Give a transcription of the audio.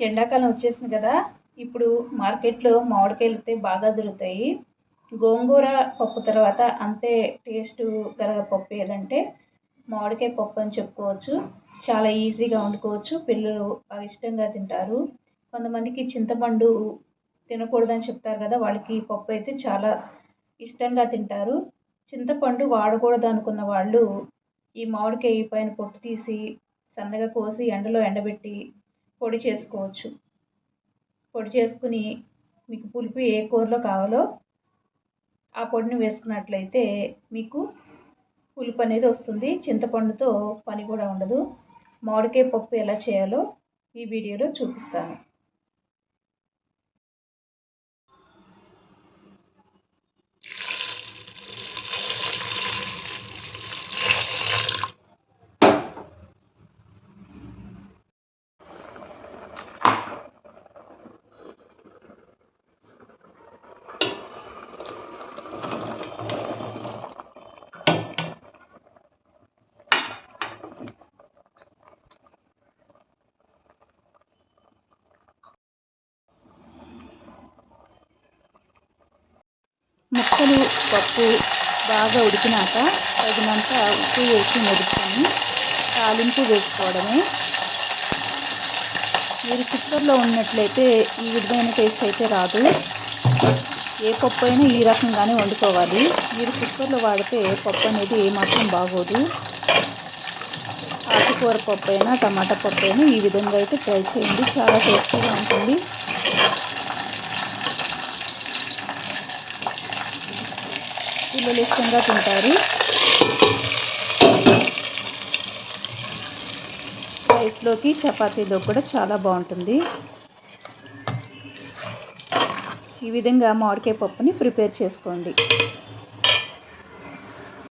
ఎండాకాలం వచ్చేసింది కదా ఇప్పుడు మార్కెట్లో మామిడికాయలు అయితే బాగా దొరుకుతాయి. గోంగూర పప్పు తర్వాత అంతే టేస్ట్ గల పప్పు ఏదంటే మామిడికాయ పప్పు అని చెప్పుకోవచ్చు. చాలా ఈజీగా వండుకోవచ్చు. పిల్లలు అవి ఇష్టంగా తింటారు. కొంతమందికి చింతపండు తినకూడదని చెప్తారు కదా వాళ్ళకి పప్పు అయితే చాలా ఇష్టంగా తింటారు. చింతపండు వాడకూడదు అనుకున్న వాళ్ళు ఈ మామిడికాయ పైన పొట్టు తీసి సన్నగా కోసి ఎండలో ఎండబెట్టి పొడి చేసుకోవచ్చు. పొడి చేసుకుని మీకు పులుపు ఏ కూరలో కావాలో ఆ పొడిని వేసుకున్నట్లయితే మీకు పులుపు అనేది వస్తుంది. చింతపండుతో పని కూడా ఉండదు. మామిడికాయ పప్పు ఎలా చేయాలో ఈ వీడియోలో చూపిస్తాను. ముక్కలు పప్పు బాగా ఉడికినాక తగినంత ఉప్పు వేసి మెదుపుకొని తాలింపు వేసుకోవడమే. మీరు కుక్కర్లో ఉన్నట్లయితే ఈ విధమైన టేస్ట్ అయితే రాదు. ఏ పప్పు అయినా ఈ రకంగానే వండుకోవాలి. మీరు కుక్కర్లో వాడితే పప్పు అనేది ఏమాత్రం బాగోదు. ఆకుకూర పప్పు అయినా టమాటా పప్పు అయినా ఈ విధంగా అయితే ట్రై చేయండి. చాలా టేస్టీగా ఉంటుంది. పిల్లలు ఇష్టంగా తింటారు. రైస్లోకి చపాతీలో కూడా చాలా బాగుంటుంది. ఈ విధంగా మామిడికాయ పప్పుని ప్రిపేర్ చేసుకోండి.